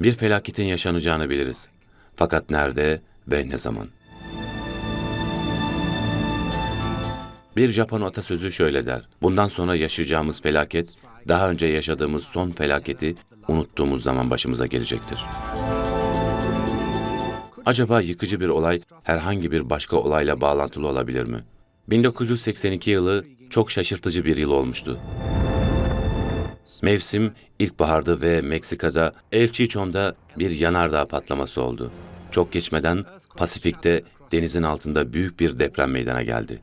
Bir felaketin yaşanacağını biliriz. Fakat nerede ve ne zaman? Bir Japon atasözü şöyle der. Bundan sonra yaşayacağımız felaket, daha önce yaşadığımız son felaketi unuttuğumuz zaman başımıza gelecektir. Acaba yıkıcı bir olay herhangi bir başka olayla bağlantılı olabilir mi? 1982 yılı çok şaşırtıcı bir yıl olmuştu. Mevsim ilkbahardı ve Meksika'da El Chichon'da bir yanardağ patlaması oldu. Çok geçmeden Pasifik'te denizin altında büyük bir deprem meydana geldi.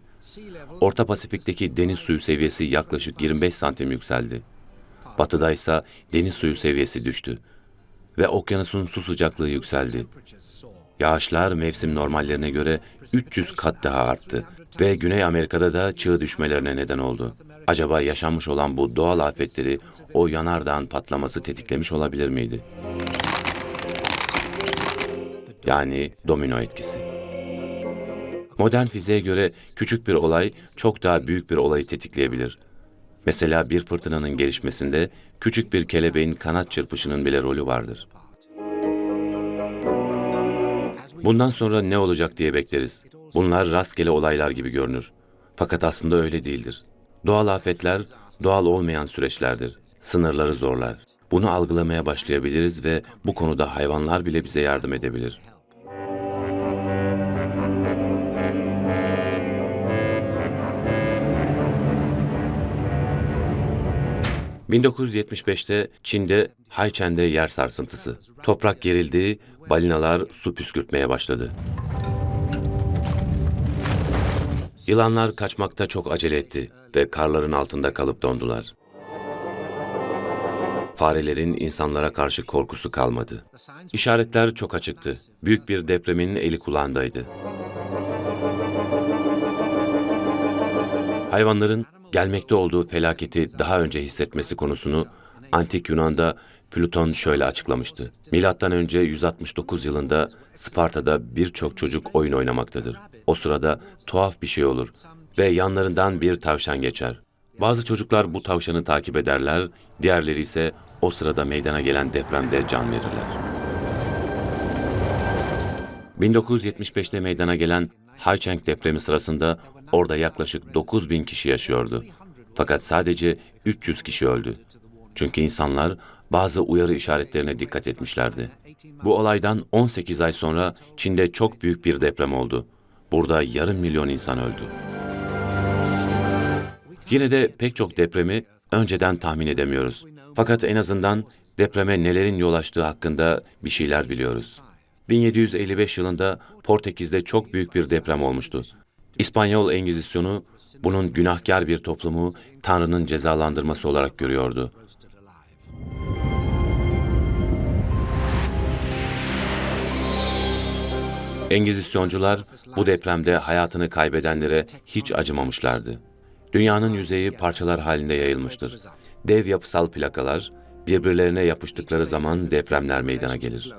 Orta Pasifik'teki deniz suyu seviyesi yaklaşık 25 santim yükseldi. Batıda ise deniz suyu seviyesi düştü ve okyanusun su sıcaklığı yükseldi. Yağışlar mevsim normallerine göre 300 kat daha arttı ve Güney Amerika'da da çığ düşmelerine neden oldu. Acaba yaşanmış olan bu doğal afetleri o yanardağın patlaması tetiklemiş olabilir miydi? Yani domino etkisi. Modern fiziğe göre küçük bir olay çok daha büyük bir olayı tetikleyebilir. Mesela bir fırtınanın gelişmesinde küçük bir kelebeğin kanat çırpışının bile rolü vardır. Bundan sonra ne olacak diye bekleriz. Bunlar rastgele olaylar gibi görünür. Fakat aslında öyle değildir. Doğal afetler doğal olmayan süreçlerdir. Sınırları zorlar. Bunu algılamaya başlayabiliriz ve bu konuda hayvanlar bile bize yardım edebilir. ...1975'te Çin'de Hayçen'de yer sarsıntısı. Toprak gerildi, balinalar su püskürtmeye başladı. Yılanlar kaçmakta çok acele etti ve karların altında kalıp dondular. Farelerin insanlara karşı korkusu kalmadı. İşaretler çok açıktı. Büyük bir depremin eli kulağındaydı. Hayvanların gelmekte olduğu felaketi daha önce hissetmesi konusunu Antik Yunan'da Plüton şöyle açıklamıştı. Milattan önce 169 yılında Sparta'da birçok çocuk oyun oynamaktadır. O sırada tuhaf bir şey olur ve yanlarından bir tavşan geçer. Bazı çocuklar bu tavşanı takip ederler, diğerleri ise o sırada meydana gelen depremde can verirler. 1975'te meydana gelen Haicheng depremi sırasında orada yaklaşık 9 bin kişi yaşıyordu. Fakat sadece 300 kişi öldü. Çünkü insanlar bazı uyarı işaretlerine dikkat etmişlerdi. Bu olaydan 18 ay sonra Çin'de çok büyük bir deprem oldu. Burada yarım milyon insan öldü. Yine de pek çok depremi önceden tahmin edemiyoruz. Fakat en azından depreme nelerin yol açtığı hakkında bir şeyler biliyoruz. 1755 yılında Portekiz'de çok büyük bir deprem olmuştu. İspanyol Engizisyonu bunun günahkar bir toplumu Tanrı'nın cezalandırması olarak görüyordu. Engizisyoncular bu depremde hayatını kaybedenlere hiç acımamışlardı. Dünyanın yüzeyi parçalar halinde yayılmıştır. Dev yapısal plakalar birbirlerine yapıştıkları zaman depremler meydana gelir.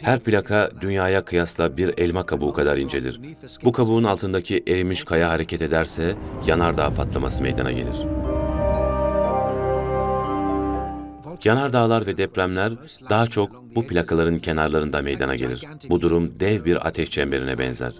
Her plaka dünyaya kıyasla bir elma kabuğu kadar incedir. Bu kabuğun altındaki erimiş kaya hareket ederse yanardağ patlaması meydana gelir. Yanardağlar ve depremler daha çok bu plakaların kenarlarında meydana gelir. Bu durum dev bir ateş çemberine benzer.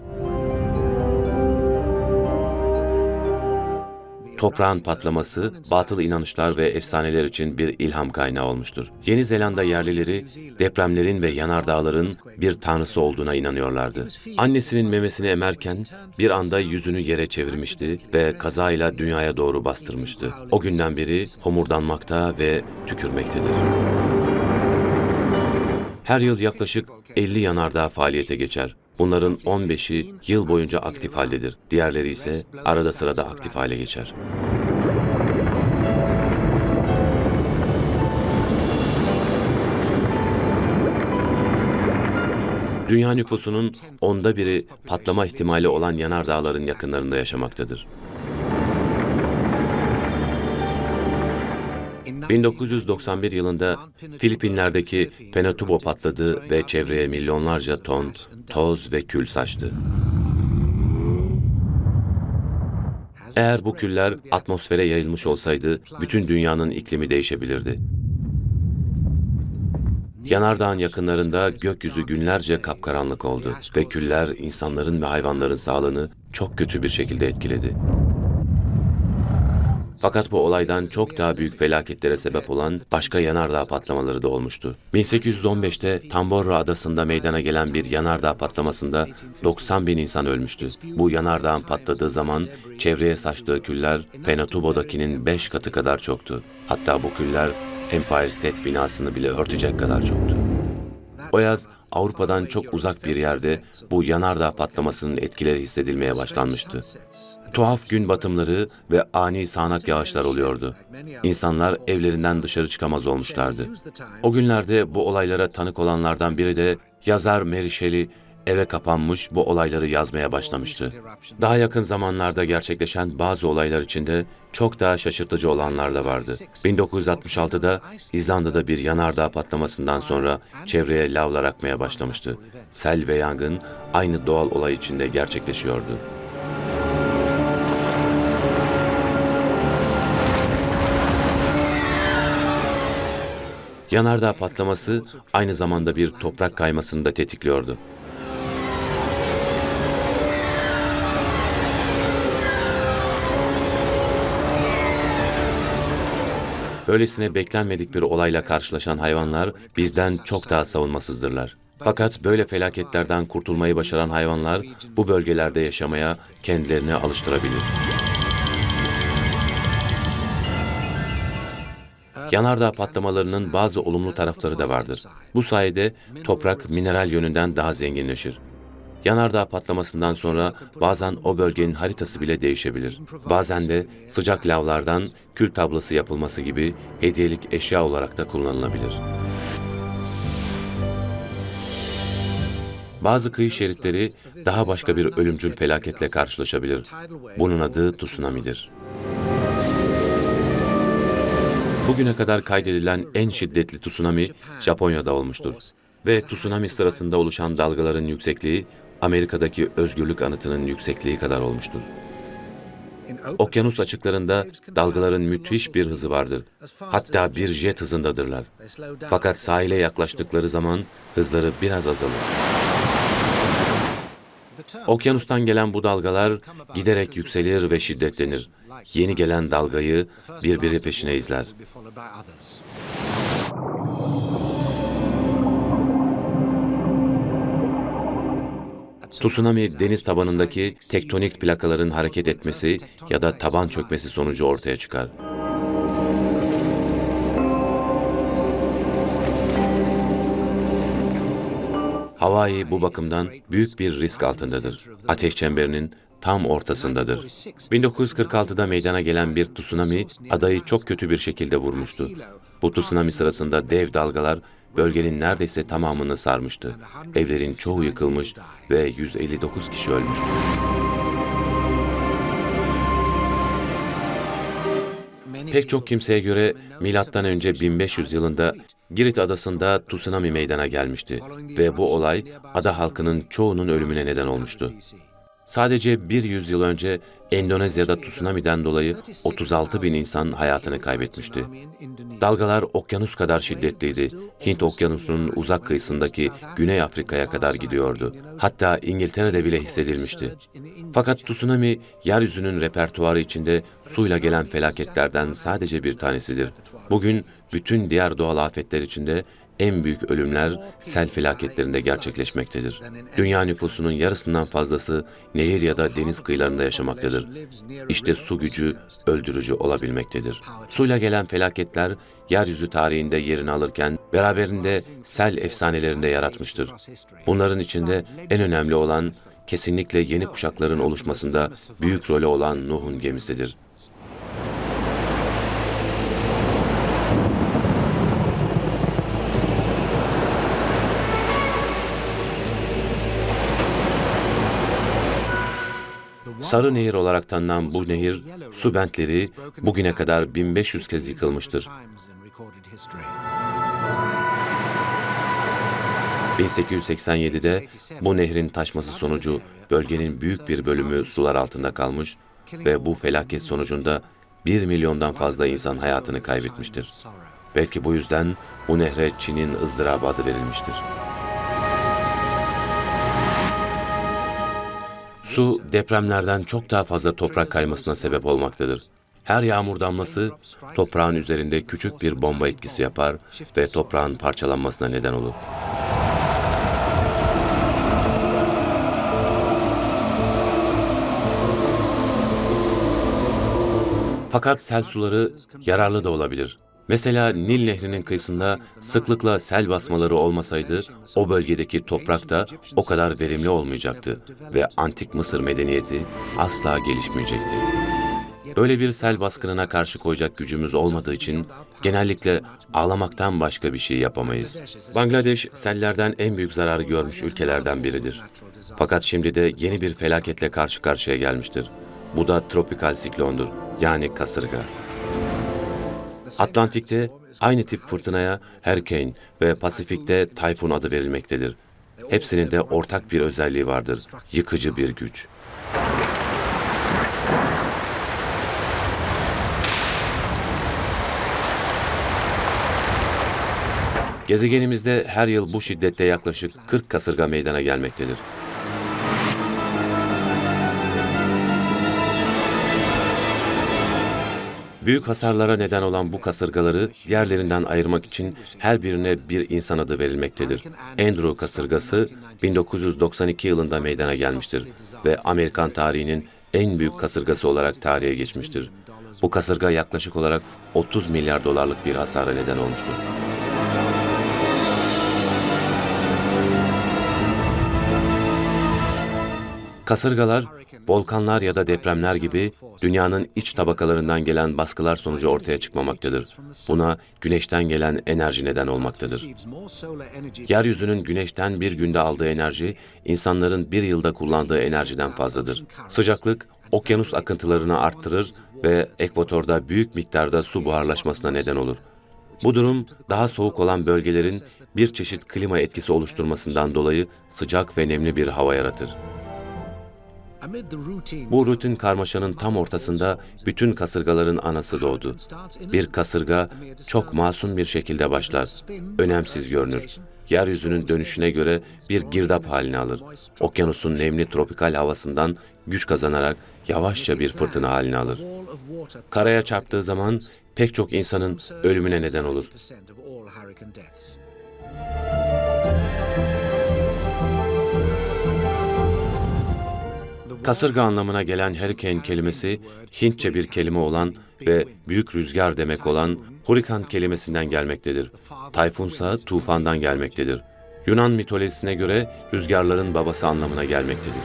Toprağın patlaması, batıl inanışlar ve efsaneler için bir ilham kaynağı olmuştur. Yeni Zelanda yerlileri depremlerin ve yanardağların bir tanrısı olduğuna inanıyorlardı. Annesinin memesini emerken bir anda yüzünü yere çevirmişti ve kazayla dünyaya doğru bastırmıştı. O günden beri homurdanmakta ve tükürmektedir. Her yıl yaklaşık 50 yanardağ faaliyete geçer. Bunların 15'i yıl boyunca aktif haldedir. Diğerleri ise arada sırada aktif hale geçer. Dünya nüfusunun onda biri patlama ihtimali olan yanardağların yakınlarında yaşamaktadır. 1991 yılında Filipinler'deki Pinatubo patladı ve çevreye milyonlarca ton toz ve kül saçtı. Eğer bu küller atmosfere yayılmış olsaydı bütün dünyanın iklimi değişebilirdi. Yanardağın yakınlarında gökyüzü günlerce kapkaranlık oldu ve küller insanların ve hayvanların sağlığını çok kötü bir şekilde etkiledi. Fakat bu olaydan çok daha büyük felaketlere sebep olan başka yanardağ patlamaları da olmuştu. 1815'te Tamborra adasında meydana gelen bir yanardağ patlamasında 90 bin insan ölmüştü. Bu yanardağın patladığı zaman çevreye saçtığı küller Penatubo'dakinin 5 katı kadar çoktu. Hatta bu küller Empire State binasını bile örtecek kadar çoktu. O yaz Avrupa'dan çok uzak bir yerde bu yanardağ patlamasının etkileri hissedilmeye başlanmıştı. Tuhaf gün batımları ve ani sağanak yağışlar oluyordu. İnsanlar evlerinden dışarı çıkamaz olmuşlardı. O günlerde bu olaylara tanık olanlardan biri de yazar Mary Shelley eve kapanmış bu olayları yazmaya başlamıştı. Daha yakın zamanlarda gerçekleşen bazı olaylar içinde çok daha şaşırtıcı olanlar da vardı. 1966'da İzlanda'da bir yanardağ patlamasından sonra çevreye lavlar akmaya başlamıştı. Sel ve yangın aynı doğal olay içinde gerçekleşiyordu. Yanardağ patlaması aynı zamanda bir toprak kaymasını da tetikliyordu. Böylesine beklenmedik bir olayla karşılaşan hayvanlar bizden çok daha savunmasızdırlar. Fakat böyle felaketlerden kurtulmayı başaran hayvanlar bu bölgelerde yaşamaya kendilerini alıştırabilir. Yanardağ patlamalarının bazı olumlu tarafları da vardır. Bu sayede toprak mineral yönünden daha zenginleşir. Yanardağ patlamasından sonra bazen o bölgenin haritası bile değişebilir. Bazen de sıcak lavlardan kül tablası yapılması gibi hediyelik eşya olarak da kullanılabilir. Bazı kıyı şeritleri daha başka bir ölümcül felaketle karşılaşabilir. Bunun adı tsunami'dir. Bugüne kadar kaydedilen en şiddetli tsunami Japonya'da olmuştur. Ve tsunami sırasında oluşan dalgaların yüksekliği Amerika'daki özgürlük anıtının yüksekliği kadar olmuştur. Okyanus açıklarında dalgaların müthiş bir hızı vardır. Hatta bir jet hızındadırlar. Fakat sahile yaklaştıkları zaman hızları biraz azalır. Okyanustan gelen bu dalgalar giderek yükselir ve şiddetlenir. Yeni gelen dalgayı birbiri peşine izler. Tsunami deniz tabanındaki tektonik plakaların hareket etmesi ya da taban çökmesi sonucu ortaya çıkar. Hawaii bu bakımdan büyük bir risk altındadır. Ateş çemberinin tam ortasındadır. 1946'da meydana gelen bir tsunami adayı çok kötü bir şekilde vurmuştu. Bu tsunami sırasında dev dalgalar bölgenin neredeyse tamamını sarmıştı. Evlerin çoğu yıkılmış ve 159 kişi ölmüştü. Pek çok kimseye göre milattan önce 1500 yılında Girit adasında tsunami meydana gelmişti ve bu olay ada halkının çoğunun ölümüne neden olmuştu. Sadece bir yüzyıl önce Endonezya'da tsunami'den dolayı 36 bin insan hayatını kaybetmişti. Dalgalar okyanus kadar şiddetliydi. Hint okyanusunun uzak kıyısındaki Güney Afrika'ya kadar gidiyordu. Hatta İngiltere'de bile hissedilmişti. Fakat tsunami, yeryüzünün repertuarı içinde suyla gelen felaketlerden sadece bir tanesidir. Bugün bütün diğer doğal afetler içinde en büyük ölümler sel felaketlerinde gerçekleşmektedir. Dünya nüfusunun yarısından fazlası nehir ya da deniz kıyılarında yaşamaktadır. İşte su gücü öldürücü olabilmektedir. Suyla gelen felaketler yeryüzü tarihinde yerini alırken beraberinde sel efsanelerinde yaratmıştır. Bunların içinde en önemli olan kesinlikle yeni kuşakların oluşmasında büyük rolü olan Nuh'un gemisidir. Sarı Nehir olarak tanınan bu nehir, su bentleri bugüne kadar 1500 kez yıkılmıştır. 1887'de bu nehrin taşması sonucu bölgenin büyük bir bölümü sular altında kalmış ve bu felaket sonucunda 1 milyondan fazla insan hayatını kaybetmiştir. Belki bu yüzden bu nehre Çin'in ızdırabı adı verilmiştir. Su depremlerden çok daha fazla toprak kaymasına sebep olmaktadır. Her yağmur damlası toprağın üzerinde küçük bir bomba etkisi yapar ve toprağın parçalanmasına neden olur. Fakat sel suları yararlı da olabilir. Mesela Nil Nehri'nin kıyısında sıklıkla sel basmaları olmasaydı o bölgedeki toprak da o kadar verimli olmayacaktı ve antik Mısır medeniyeti asla gelişmeyecekti. Böyle bir sel baskınına karşı koyacak gücümüz olmadığı için genellikle ağlamaktan başka bir şey yapamayız. Bangladeş sellerden en büyük zararı görmüş ülkelerden biridir. Fakat şimdi de yeni bir felaketle karşı karşıya gelmiştir. Bu da tropikal siklondur, yani kasırga. Atlantik'te aynı tip fırtınaya hurricane ve Pasifik'te tayfun adı verilmektedir. Hepsinin de ortak bir özelliği vardır, yıkıcı bir güç. Gezegenimizde her yıl bu şiddette yaklaşık 40 kasırga meydana gelmektedir. Büyük hasarlara neden olan bu kasırgaları diğerlerinden ayırmak için her birine bir insan adı verilmektedir. Andrew kasırgası 1992 yılında meydana gelmiştir ve Amerikan tarihinin en büyük kasırgası olarak tarihe geçmiştir. Bu kasırga yaklaşık olarak 30 milyar dolarlık bir hasara neden olmuştur. Kasırgalar, volkanlar ya da depremler gibi dünyanın iç tabakalarından gelen baskılar sonucu ortaya çıkmamaktadır. Buna güneşten gelen enerji neden olmaktadır. Yeryüzünün güneşten bir günde aldığı enerji, insanların bir yılda kullandığı enerjiden fazladır. Sıcaklık, okyanus akıntılarını arttırır ve ekvatorda büyük miktarda su buharlaşmasına neden olur. Bu durum daha soğuk olan bölgelerin bir çeşit klima etkisi oluşturmasından dolayı sıcak ve nemli bir hava yaratır. Bu rutin karmaşanın tam ortasında bütün kasırgaların anası doğdu. Bir kasırga çok masum bir şekilde başlar. Önemsiz görünür. Yeryüzünün dönüşüne göre bir girdap halini alır. Okyanusun nemli tropikal havasından güç kazanarak yavaşça bir fırtına halini alır. Karaya çarptığı zaman pek çok insanın ölümüne neden olur. Kasırga anlamına gelen hurricane kelimesi Hintçe bir kelime olan ve büyük rüzgar demek olan hurikan kelimesinden gelmektedir. Tayfunsa tufandan gelmektedir. Yunan mitolojisine göre rüzgarların babası anlamına gelmektedir.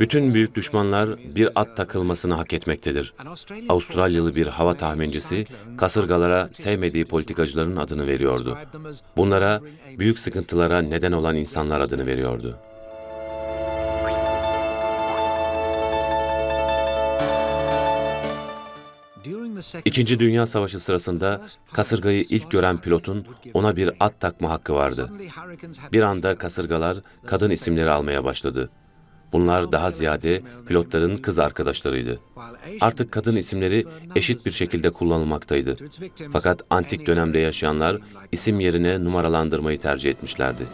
Bütün büyük düşmanlar bir at takılmasını hak etmektedir. Avustralyalı bir hava tahmincisi kasırgalara sevmediği politikacıların adını veriyordu. Bunlara büyük sıkıntılara neden olan insanlar adını veriyordu. İkinci Dünya Savaşı sırasında kasırgayı ilk gören pilotun ona bir at takma hakkı vardı. Bir anda kasırgalar kadın isimleri almaya başladı. Bunlar daha ziyade pilotların kız arkadaşlarıydı. Artık kadın isimleri eşit bir şekilde kullanılmaktaydı. Fakat antik dönemde yaşayanlar isim yerine numaralandırmayı tercih etmişlerdi.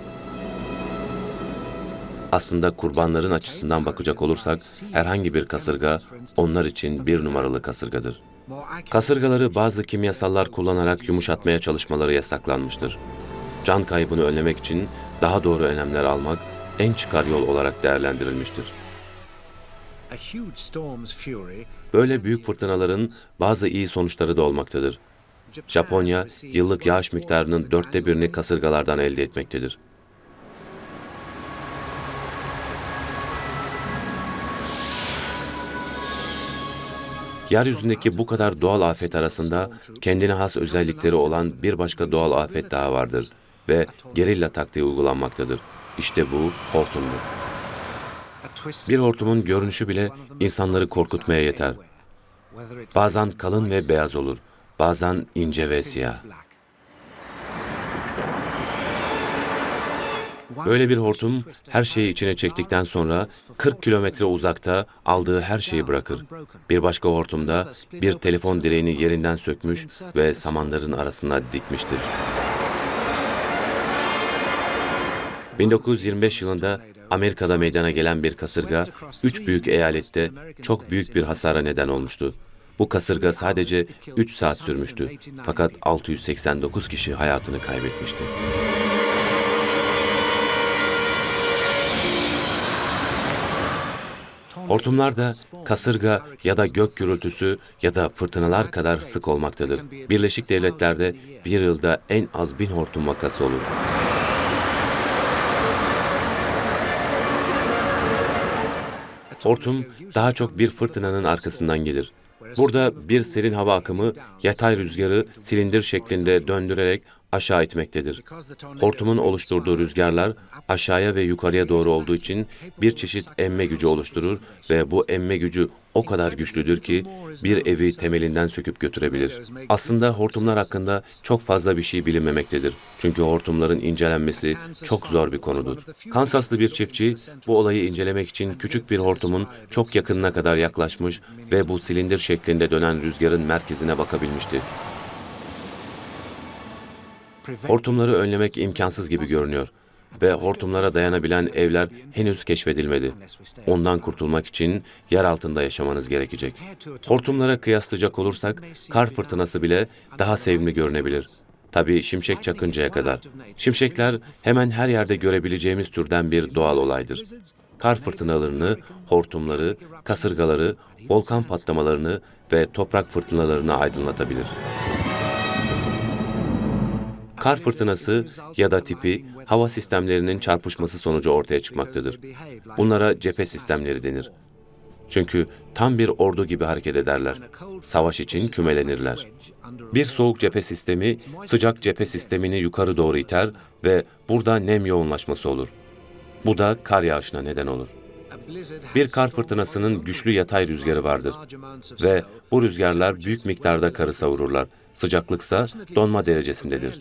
Aslında kurbanların açısından bakacak olursak herhangi bir kasırga onlar için bir numaralı kasırgadır. Kasırgaları bazı kimyasallar kullanarak yumuşatmaya çalışmaları yasaklanmıştır. Can kaybını önlemek için daha doğru önlemler almak en çıkar yol olarak değerlendirilmiştir. Böyle büyük fırtınaların bazı iyi sonuçları da olmaktadır. Japonya, yıllık yağış miktarının dörtte birini kasırgalardan elde etmektedir. Yeryüzündeki bu kadar doğal afet arasında kendine has özellikleri olan bir başka doğal afet daha vardır ve gerilla taktiği uygulanmaktadır. İşte bu hortumdur. Bir hortumun görünüşü bile insanları korkutmaya yeter. Bazen kalın ve beyaz olur, bazen ince ve siyah. Böyle bir hortum her şeyi içine çektikten sonra 40 kilometre uzakta aldığı her şeyi bırakır. Bir başka hortumda bir telefon direğini yerinden sökmüş ve samanların arasına dikmiştir. 1925 yılında Amerika'da meydana gelen bir kasırga, üç büyük eyalette çok büyük bir hasara neden olmuştu. Bu kasırga sadece 3 saat sürmüştü. Fakat 689 kişi hayatını kaybetmişti. Hortumlar da kasırga ya da gök gürültüsü ya da fırtınalar kadar sık olmaktadır. Birleşik Devletler'de bir yılda en az bin hortum vakası olur. Hortum daha çok bir fırtınanın arkasından gelir. Burada bir serin hava akımı yatay rüzgarı silindir şeklinde döndürerek aşağı itmektedir. Hortumun oluşturduğu rüzgarlar aşağıya ve yukarıya doğru olduğu için bir çeşit emme gücü oluşturur ve bu emme gücü o kadar güçlüdür ki bir evi temelinden söküp götürebilir. Aslında hortumlar hakkında çok fazla bir şey bilinmemektedir. Çünkü hortumların incelenmesi çok zor bir konudur. Kansaslı bir çiftçi bu olayı incelemek için küçük bir hortumun çok yakınına kadar yaklaşmış ve bu silindir şeklinde dönen rüzgarın merkezine bakabilmişti. Hortumları önlemek imkansız gibi görünüyor ve hortumlara dayanabilen evler henüz keşfedilmedi. Ondan kurtulmak için yer altında yaşamanız gerekecek. Hortumlara kıyaslayacak olursak kar fırtınası bile daha sevimli görünebilir. Tabii şimşek çakıncaya kadar. Şimşekler hemen her yerde görebileceğimiz türden bir doğal olaydır. Kar fırtınalarını, hortumları, kasırgaları, volkan patlamalarını ve toprak fırtınalarını aydınlatabilir. Kar fırtınası ya da tipi hava sistemlerinin çarpışması sonucu ortaya çıkmaktadır. Bunlara cephe sistemleri denir. Çünkü tam bir ordu gibi hareket ederler. Savaş için kümelenirler. Bir soğuk cephe sistemi sıcak cephe sistemini yukarı doğru iter ve burada nem yoğunlaşması olur. Bu da kar yağışına neden olur. Bir kar fırtınasının güçlü yatay rüzgarı vardır ve bu rüzgarlar büyük miktarda karı savururlar. Sıcaklıksa donma derecesindedir.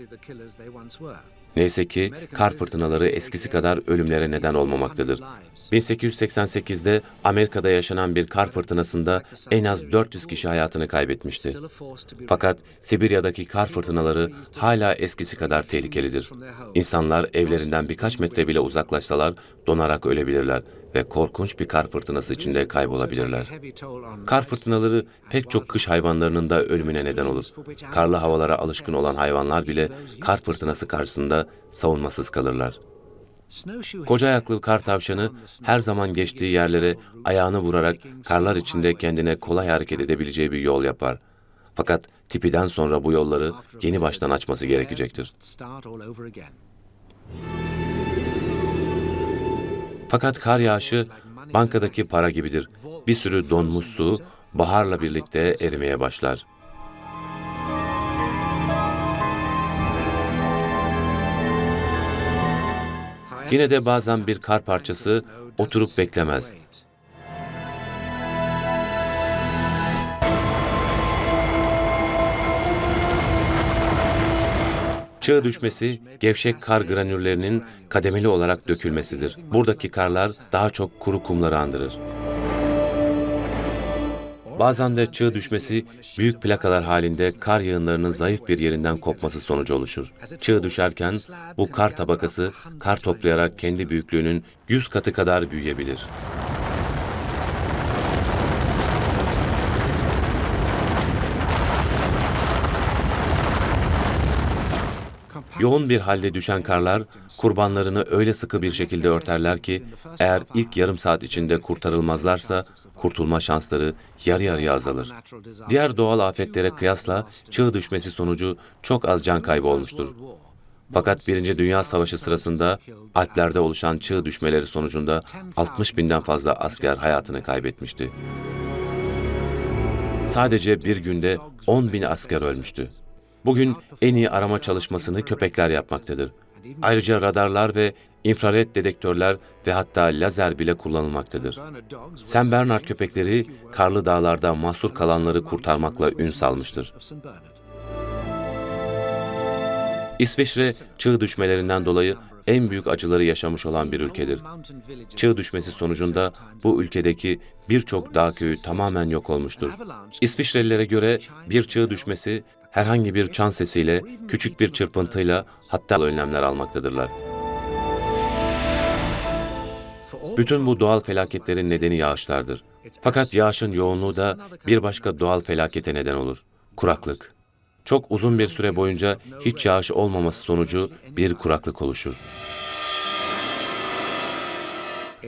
Neyse ki kar fırtınaları eskisi kadar ölümlere neden olmamaktadır. 1888'de Amerika'da yaşanan bir kar fırtınasında en az 400 kişi hayatını kaybetmişti. Fakat Sibirya'daki kar fırtınaları hala eskisi kadar tehlikelidir. İnsanlar evlerinden birkaç metre bile uzaklaşsalar donarak ölebilirler ve korkunç bir kar fırtınası içinde kaybolabilirler. Kar fırtınaları pek çok kış hayvanlarının da ölümüne neden olur. Karlı havalara alışkın olan hayvanlar bile kar fırtınası karşısında savunmasız kalırlar. Koca ayaklı kar tavşanı her zaman geçtiği yerlere ayağını vurarak karlar içinde kendine kolay hareket edebileceği bir yol yapar. Fakat tipiden sonra bu yolları yeni baştan açması gerekecektir. Fakat kar yağışı bankadaki para gibidir. Bir sürü donmuş su baharla birlikte erimeye başlar. Yine de bazen bir kar parçası oturup beklemez. Çığ düşmesi, gevşek kar granüllerinin kademeli olarak dökülmesidir. Buradaki karlar daha çok kuru kumları andırır. Bazen de çığ düşmesi büyük plakalar halinde kar yığınlarının zayıf bir yerinden kopması sonucu oluşur. Çığ düşerken bu kar tabakası kar toplayarak kendi büyüklüğünün 100 katı kadar büyüyebilir. Yoğun bir halde düşen karlar kurbanlarını öyle sıkı bir şekilde örterler ki eğer ilk yarım saat içinde kurtarılmazlarsa kurtulma şansları yarı yarıya azalır. Diğer doğal afetlere kıyasla çığ düşmesi sonucu çok az can kaybı olmuştur. Fakat Birinci Dünya Savaşı sırasında Alplerde oluşan çığ düşmeleri sonucunda 60 binden fazla asker hayatını kaybetmişti. Sadece bir günde 10 bin asker ölmüştü. Bugün en iyi arama çalışmasını köpekler yapmaktadır. Ayrıca radarlar ve infrared dedektörler ve hatta lazer bile kullanılmaktadır. Sen Bernard köpekleri karlı dağlarda mahsur kalanları kurtarmakla ün salmıştır. İsviçre çığ düşmelerinden dolayı en büyük acıları yaşamış olan bir ülkedir. Çığ düşmesi sonucunda bu ülkedeki birçok dağ köyü tamamen yok olmuştur. İsviçrelilere göre bir çığ düşmesi herhangi bir çan sesiyle, küçük bir çırpıntıyla hatta önlemler almaktadırlar. Bütün bu doğal felaketlerin nedeni yağışlardır. Fakat yağışın yoğunluğu da bir başka doğal felakete neden olur. Kuraklık. Çok uzun bir süre boyunca hiç yağış olmaması sonucu bir kuraklık oluşur.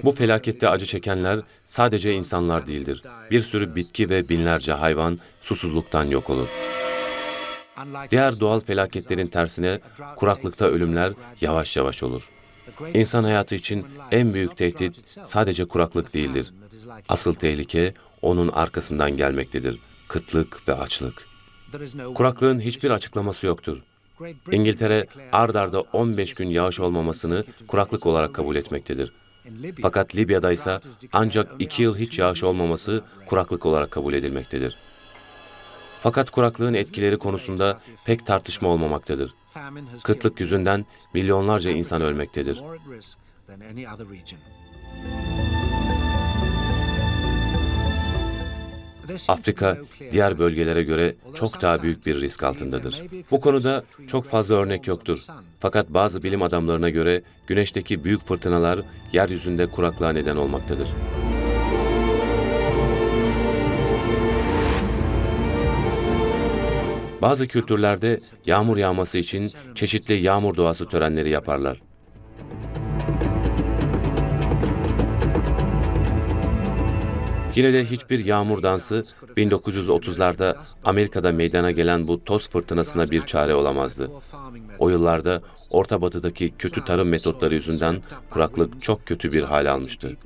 Bu felakette acı çekenler sadece insanlar değildir. Bir sürü bitki ve binlerce hayvan susuzluktan yok olur. Diğer doğal felaketlerin tersine kuraklıkta ölümler yavaş yavaş olur. İnsan hayatı için en büyük tehdit sadece kuraklık değildir. Asıl tehlike onun arkasından gelmektedir. Kıtlık ve açlık. Kuraklığın hiçbir açıklaması yoktur. İngiltere ard arda 15 gün yağış olmamasını kuraklık olarak kabul etmektedir. Fakat Libya'da ise ancak 2 yıl hiç yağış olmaması kuraklık olarak kabul edilmektedir. Fakat kuraklığın etkileri konusunda pek tartışma olmamaktadır. Kıtlık yüzünden milyonlarca insan ölmektedir. Afrika diğer bölgelere göre çok daha büyük bir risk altındadır. Bu konuda çok fazla örnek yoktur. Fakat bazı bilim adamlarına göre güneşteki büyük fırtınalar yeryüzünde kuraklığa neden olmaktadır. Bazı kültürlerde yağmur yağması için çeşitli yağmur duası törenleri yaparlar. Yine de hiçbir yağmur dansı 1930'larda Amerika'da meydana gelen bu toz fırtınasına bir çare olamazdı. O yıllarda Orta Batı'daki kötü tarım metotları yüzünden kuraklık çok kötü bir hal almıştı.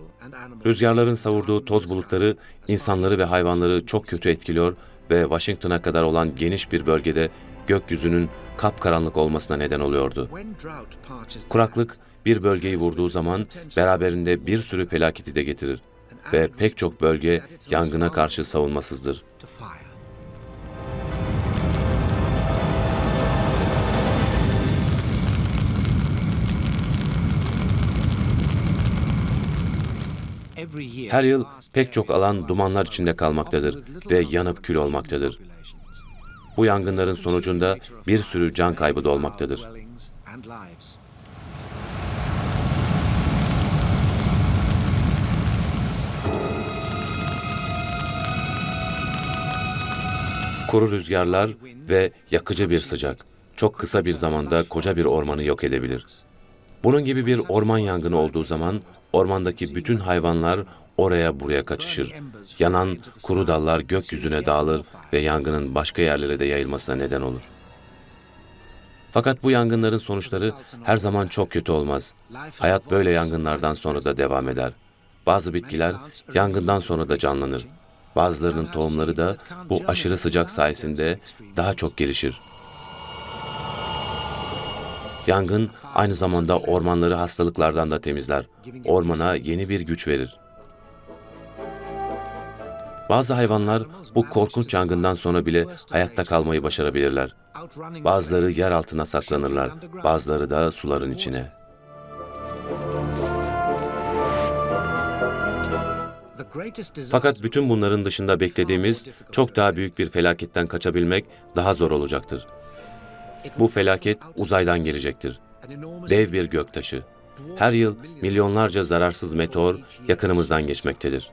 Rüzgarların savurduğu toz bulutları insanları ve hayvanları çok kötü etkiliyor ve Washington'a kadar olan geniş bir bölgede gökyüzünün kapkaranlık olmasına neden oluyordu. Kuraklık bir bölgeyi vurduğu zaman beraberinde bir sürü felaketi de getirir ve pek çok bölge yangına karşı savunmasızdır. Her yıl pek çok alan dumanlar içinde kalmaktadır ve yanıp kül olmaktadır. Bu yangınların sonucunda bir sürü can kaybı da olmaktadır. Kuru rüzgarlar ve yakıcı bir sıcak çok kısa bir zamanda koca bir ormanı yok edebilir. Bunun gibi bir orman yangını olduğu zaman ormandaki bütün hayvanlar oraya buraya kaçışır. Yanan kuru dallar gökyüzüne dağılır ve yangının başka yerlere de yayılmasına neden olur. Fakat bu yangınların sonuçları her zaman çok kötü olmaz. Hayat böyle yangınlardan sonra da devam eder. Bazı bitkiler yangından sonra da canlanır. Bazılarının tohumları da bu aşırı sıcak sayesinde daha çok gelişir. Yangın aynı zamanda ormanları hastalıklardan da temizler. Ormana yeni bir güç verir. Bazı hayvanlar bu korkunç yangından sonra bile hayatta kalmayı başarabilirler. Bazıları yer altına saklanırlar, bazıları da suların içine. Fakat bütün bunların dışında beklediğimiz çok daha büyük bir felaketten kaçabilmek daha zor olacaktır. Bu felaket uzaydan gelecektir. Dev bir göktaşı. Her yıl milyonlarca zararsız meteor yakınımızdan geçmektedir.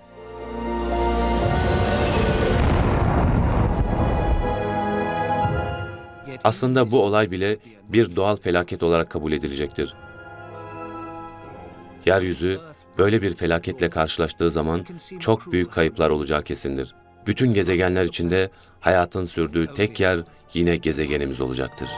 Aslında bu olay bile bir doğal felaket olarak kabul edilecektir. Yeryüzü böyle bir felaketle karşılaştığı zaman çok büyük kayıplar olacağı kesindir. Bütün gezegenler içinde hayatın sürdüğü tek yer yine gezegenimiz olacaktır.